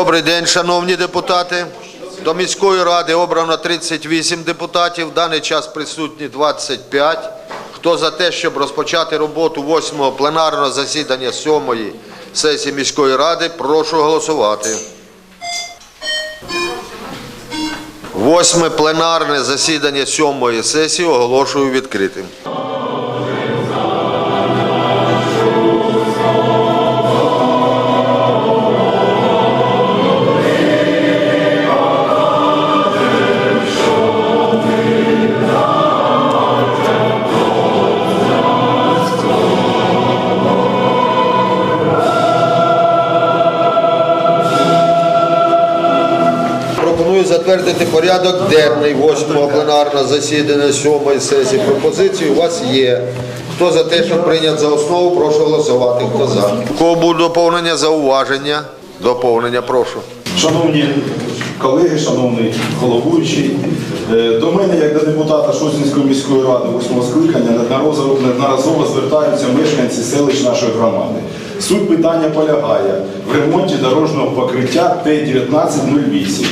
Добрий день, шановні депутати. До міської ради обрано 38 депутатів. В даний час присутні 25. Хто за те, щоб розпочати роботу 8-го пленарного засідання 7-ї сесії міської ради, прошу голосувати. Восьме пленарне засідання 7-ї сесії оголошую відкритим. Пропоную затвердити порядок денний 8-го пленарного засідання 7-ї сесії. Пропозиції у вас є. Хто за те, щоб прийняти за основу, прошу голосувати. Хто за? Кого буде доповнення, зауваження? Доповнення, прошу. Шановні колеги, шановний головуючий, е, до мене, як до депутата Шосінської міської ради 8 скликання, неодноразово неодноразово звертаються мешканці селищ нашої громади. Суть питання полягає в ремонті дорожнього покриття Т-1908.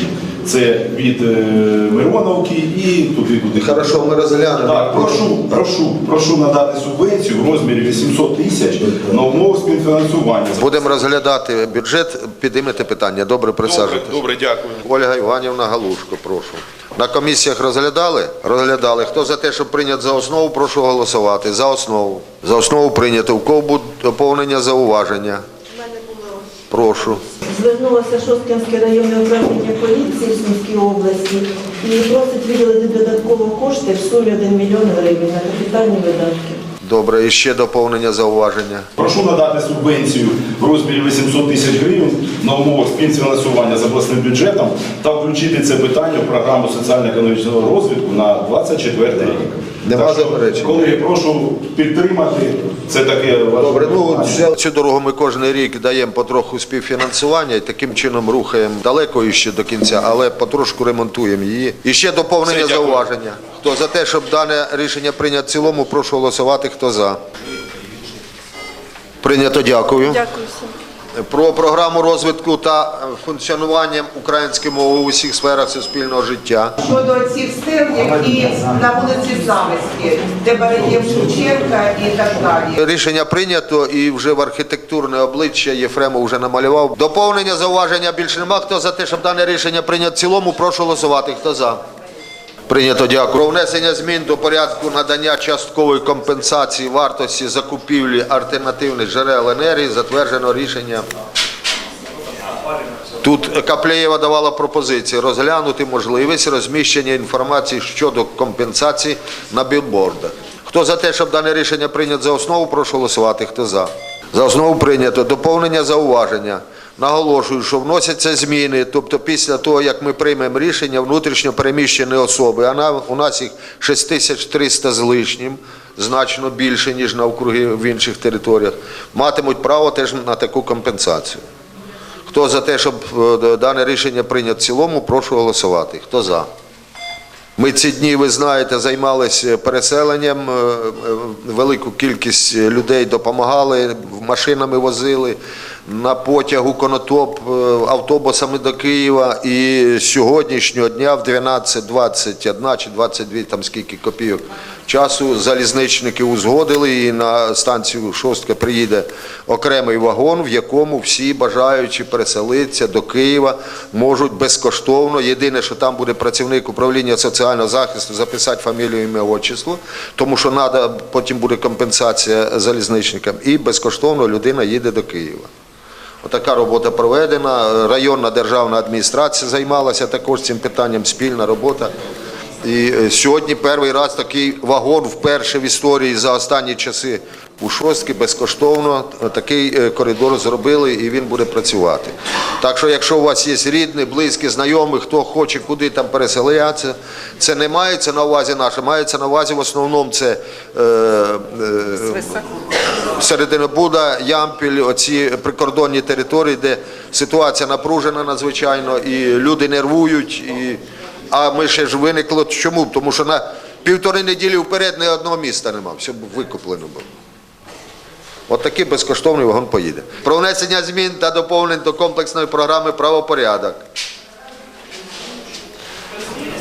Це від е, Мироновки і туди-туди. Хорошо, ми розглянемо. Так, прошу, прошу, прошу надати субвенцію в розмірі 800 тисяч на умови співфінансування. Будемо розглядати бюджет, підіймете питання. Добре, присаджуйтесь. добре, дякую. Ольга Іванівна Галушко, прошу. На комісіях розглядали? Розглядали. Хто за те, щоб прийняти за основу, прошу голосувати. За основу. За основу прийнято. У кого будуть доповнення, зауваження? Прошу. Звернулося Шосткинське районне управління поліції в Сумській області і просить виділити додатково кошти в сумі 1 мільйон гривень на капітальні видатки. Добре, і ще доповнення, зауваження. Прошу надати субвенцію в розмірі 800 тисяч гривень на умовах співфінансування з обласним бюджетом та включити це питання в програму соціально-економічного розвитку на 24 рік. Нема Так що, заперечень. Колеги, прошу підтримати. Це таке важливе Добре, ну цю- дорогу ми кожен рік даємо потроху співфінансування і таким чином рухаємо далеко іще до кінця, але потрошку ремонтуємо її. І ще доповнення, Все, дякую. зауваження. Хто за те, щоб дане рішення прийняти в цілому, прошу голосувати. Хто за? Прийнято, дякую. Дякую всім. Про програму розвитку та функціонування української мови у усіх сферах суспільного життя. Щодо цих стел, які на вулиці Замиській, де Бараєв Шевченка і так далі. Рішення прийнято і вже в архітектурне обличчя Єфремов вже намалював. Доповнення зауваження більше нема. Хто за те, щоб дане рішення прийняти в цілому, прошу голосувати. Хто за? Прийнято, дякую. Про внесення змін до порядку надання часткової компенсації вартості закупівлі альтернативних джерел енергії затверджено рішення. Тут Каплеєва давала пропозиції розглянути можливість розміщення інформації щодо компенсації на білбордах. Хто за те, щоб дане рішення прийнято за основу, прошу голосувати. Хто за? За основу прийнято. Доповнення зауваження. Наголошую, що вносяться зміни, тобто після того, як ми приймемо рішення, внутрішньо переміщені особи, а на- у нас їх 6300 з лишнім, значно більше, ніж на округи в інших територіях, матимуть право теж на таку компенсацію. Хто за те, щоб е, дане рішення прийнято в цілому, прошу голосувати. Хто за? Ми ці дні, ви знаєте, займалися переселенням, е, е, велику кількість людей допомагали, машинами возили, на потягу конотоп, е, автобусами до Києва. І сьогоднішнього дня в 12.21 чи 22, там скільки копійок часу, залізничники узгодили і на станцію Шостка приїде окремий вагон, в якому всі бажаючі переселитися до Києва можуть безкоштовно. Єдине, що там буде працівник управління соціального захисту записати фамілію, ім'я, отчисло, тому що треба, потім буде компенсація залізничникам. І безкоштовно людина їде до Києва. Отака робота проведена. Районна державна адміністрація займалася також цим питанням, спільна робота. І е, сьогодні перший раз такий вагон вперше в історії за останні часи у Шостки безкоштовно такий е, коридор зробили і він буде працювати. Так що, якщо у вас є рідні, близькі, знайомі, хто хоче куди там переселятися, це не мається на увазі наше, мається на увазі в основному це е, е, Серединобуда, Ямпіль, оці прикордонні території, де ситуація напружена надзвичайно, і люди нервують. І... А ми ще ж виникло чому? Тому що на півтори неділі вперед ні одного міста нема, все викуплено було. От такий безкоштовний вагон поїде. Про внесення змін та доповнень до комплексної програми правопорядок.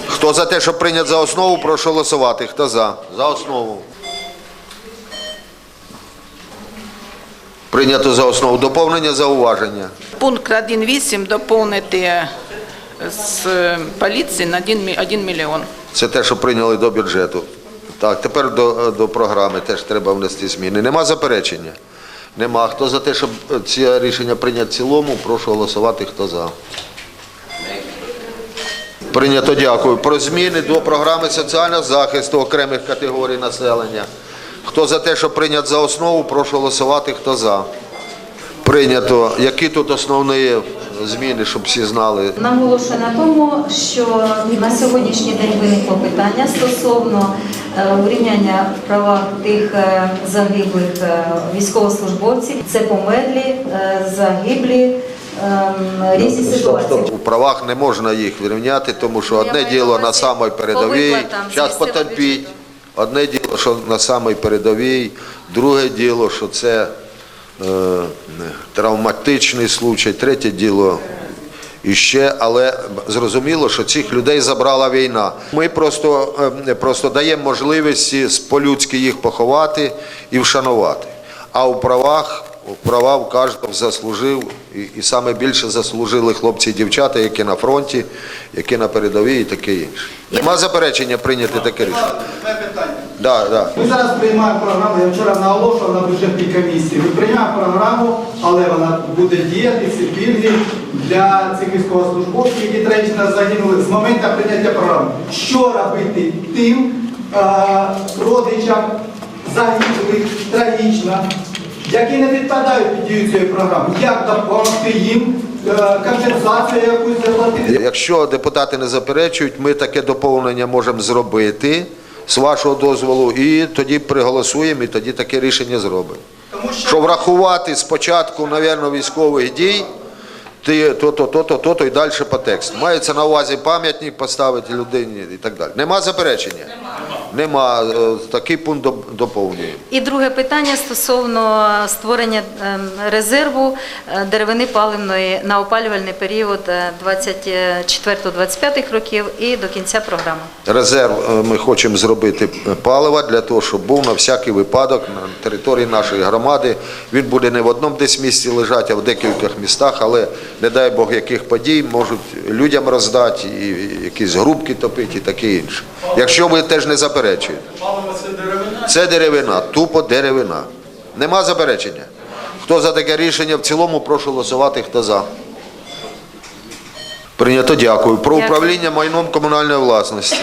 Хто за те, щоб прийняти за основу, прошу голосувати. Хто за? За основу. Прийнято за основу. Доповнення зауваження. Пункт 1.8 доповнити е, з е, поліції на 1, 1 мільйон. Це те, що прийняли до бюджету. Так, тепер до, до програми теж треба внести зміни. Нема заперечення? Нема. Хто за те, щоб ці рішення прийняти в цілому, прошу голосувати. Хто за? Прийнято, дякую. Про зміни до програми соціального захисту окремих категорій населення. Хто за те, щоб прийняти за основу, прошу голосувати. Хто за? Прийнято. Які тут основні зміни, щоб всі знали? Наголошую на тому, що на сьогоднішній день виникло питання стосовно е, урівняння права тих е, загиблих е, військовослужбовців. Це померлі, загиблі, ем, різні ситуації. У правах не можна їх вирівняти, тому що одне діло на самій передовій, час бюджету. Одне діло, що на самій передовій, друге діло, що це е, травматичний случай, третє діло іще, але зрозуміло, що цих людей забрала війна. Ми просто, е, просто даємо можливість по-людськи їх поховати і вшанувати. А у правах права в кожного заслужив, і, і саме більше заслужили хлопці і дівчата, які на фронті, які на передовій і таке інше. Нема заперечення прийняти таке рішення? Да, да. Ми зараз приймаємо програму, я вчора наголошував на бюджетній комісії. Ми приймаємо програму, але вона буде діяти ці пільги для цих військовослужбовців, які трагічно загинули з моменту прийняття програми. Що робити тим е, родичам загиблих трагічно, які не підпадають під дію цієї програми? Як допомогти їм е, компенсацію якусь заплатити? Якщо депутати не заперечують, ми таке доповнення можемо зробити з вашого дозволу, і тоді приголосуємо, і тоді таке рішення зробимо. Що врахувати спочатку, мабуть, військових дій, ти то-то, то-то, то-то і далі по тексту. Мається на увазі пам'ятник поставити людині і так далі. Нема заперечення? Нема. Е, Такий пункт доп- доповнюємо. І друге питання стосовно створення ем, резерву е, деревини паливної на опалювальний період е, 24-25 років і до кінця програми. Резерв е, ми хочемо зробити е, палива для того, щоб був на всякий випадок на території нашої громади. Він буде не в одному десь місці лежати, а в декількох містах, але не дай Бог яких подій можуть людям роздати, і якісь грубки топити і таке інше. Якщо ви теж не заперечуєте. Це деревина, тупо деревина. Нема заперечення. Хто за таке рішення в цілому, прошу голосувати, хто за. Прийнято, дякую. Про управління майном комунальної власності.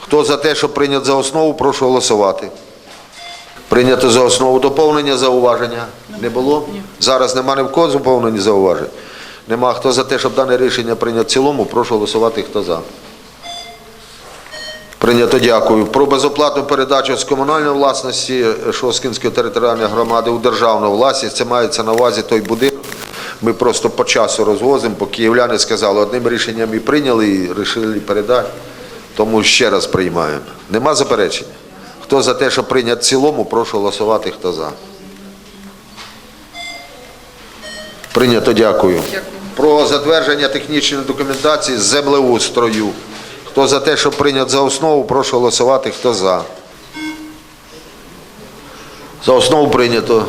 Хто за те, щоб прийняти за основу, прошу голосувати. Прийнято за основу доповнення зауваження. Не було? Зараз нема ні в кого доповнені зауважень. Нема. Хто за те, щоб дане рішення прийняти в цілому, прошу голосувати, хто за. Прийнято, дякую. Про безоплатну передачу з комунальної власності Шоскінської територіальної громади у державну власність. Це мається на увазі той будинок. Ми просто по часу розвозимо, бо київляни сказали, одним рішенням і прийняли, і вирішили передати. Тому ще раз приймаємо. Нема заперечення. Хто за те, щоб прийняти в цілому, прошу голосувати, хто за. Прийнято, дякую. Про затвердження технічної документації з землеустрою. Хто за те, щоб прийняти за основу, прошу голосувати, хто за. За основу прийнято.